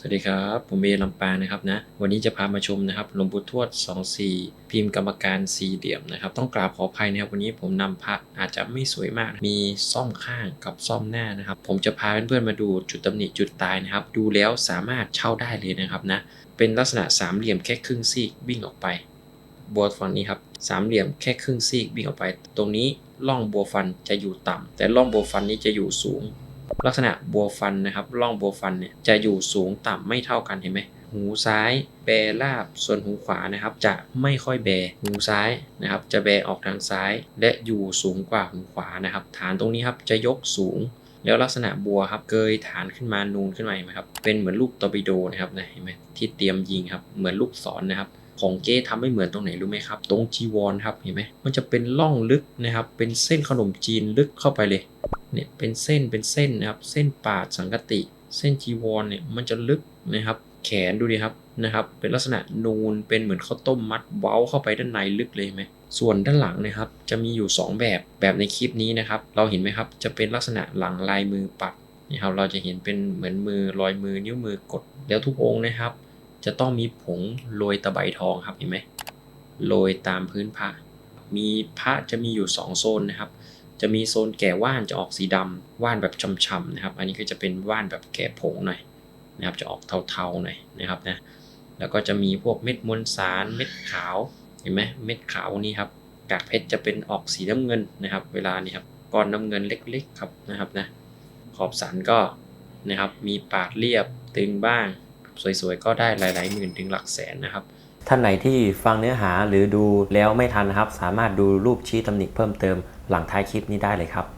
สวัสดีครับ ผมเอลำปางนะครับนะ วันนี้จะพามาชมนะครับหลวงปู่ทวด 24 พิมพ์กรรมการสี่เหลี่ยมนะครับ ต้องกราบขออภัยนะครับ วันนี้ผมนำพระอาจจะไม่สวยมาก มีซ่อมข้างกับซ่อมหน้านะครับ ผมจะพาเพื่อนๆมาดูจุดตำหนิจุดตายนะครับ ดูแล้วสามารถเช่าได้เลยนะครับนะ เป็นลักษณะสามเหลี่ยมแค่ครึ่งซีกวิ่งออกไป บัวฟันนี้ครับ สามเหลี่ยมแค่ครึ่งซีกวิ่งออกไป ตรงนี้ร่องบัวฟันจะอยู่ต่ำแต่ร่องบัวฟันนี้จะอยู่สูง ลักษณะบัวฟันนะครับร่องบัวฟันเนี่ยจะอยู่สูงต่ำไม่เท่ากันเห็นไหมหูซ้ายแบราบส่วนหูขวานะครับ จะไม่ค่อยแบหูซ้ายนะครับ จะแบออกทางซ้าย และอยู่สูงกว่าหูขวานะครับ ฐานตรงนี้ครับจะยกสูง แล้วลักษณะบัวครับเกยฐานขึ้นมานูนขึ้นมาเห็นไหมครับเป็นเหมือนลูกตอร์ปิโดนะครับนะเห็นไหมที่เตรียมยิงครับเหมือนลูกศรนนะครับของเจ๊ทำไม่เหมือนตรงไหนรู้ไหมครับ ตรงจีวรครับเห็นไหมมันจะเป็นร่องลึกนะครับ เป็นเส้นขนมจีนลึกเข้าไปเลย เนี่ยเป็นเส้นเป็นเส้นนะครับเส้นปาดสังกติ เส้นจีวรเนี่ยมันจะลึกนะครับ แขนดูดิครับนะครับ เป็นลักษณะนูนเป็นเหมือนข้าวต้มมัดเว้าเข้าไปด้านในลึกเลยไหมส่วนด้านหลังนะครับจะมีอยู่ 2 แบบแบบในคลิปนี้นะครับ เราเห็นไหมครับจะเป็นลักษณะหลังลายมือปัดนี่ครับเราจะเห็นเป็นเหมือนมือรอยมือนิ้วมือกด แล้วทุกองค์นะครับ จะต้องมีผงโรยตะไบทองครับเห็นไหมโรยตามพื้นพระมีพระจะมีอยู่ 2 โซนนะครับ จะมีโซนแก่ว่านจะออกสีดำว่านแบบช่ำๆนะครับ อันนี้ก็จะเป็นว่านแบบแก่ผงหน่อยนะครับ จะออกเทาๆหน่อยนะครับนะ แล้วก็จะมีพวกเม็ดมวลสารเม็ดขาว เห็นไหมเม็ดขาวนี่ครับ กากเพชรจะเป็นออกสีน้ำเงินนะครับ เวลานี้ครับ ก้อนน้ำเงินเล็กๆครับนะครับนะ ขอบสันก็นะครับ มีปาดเรียบตึงบ้าง สวยๆ ก็ได้หลายๆหมื่นถึงหลักแสนนะครับ ท่านไหนที่ฟังเนื้อหาหรือดูแล้วไม่ทันนะครับ สามารถดูรูปชี้ตำหนิเพิ่มเติมหลังท้ายคลิปนี้ได้เลยครับ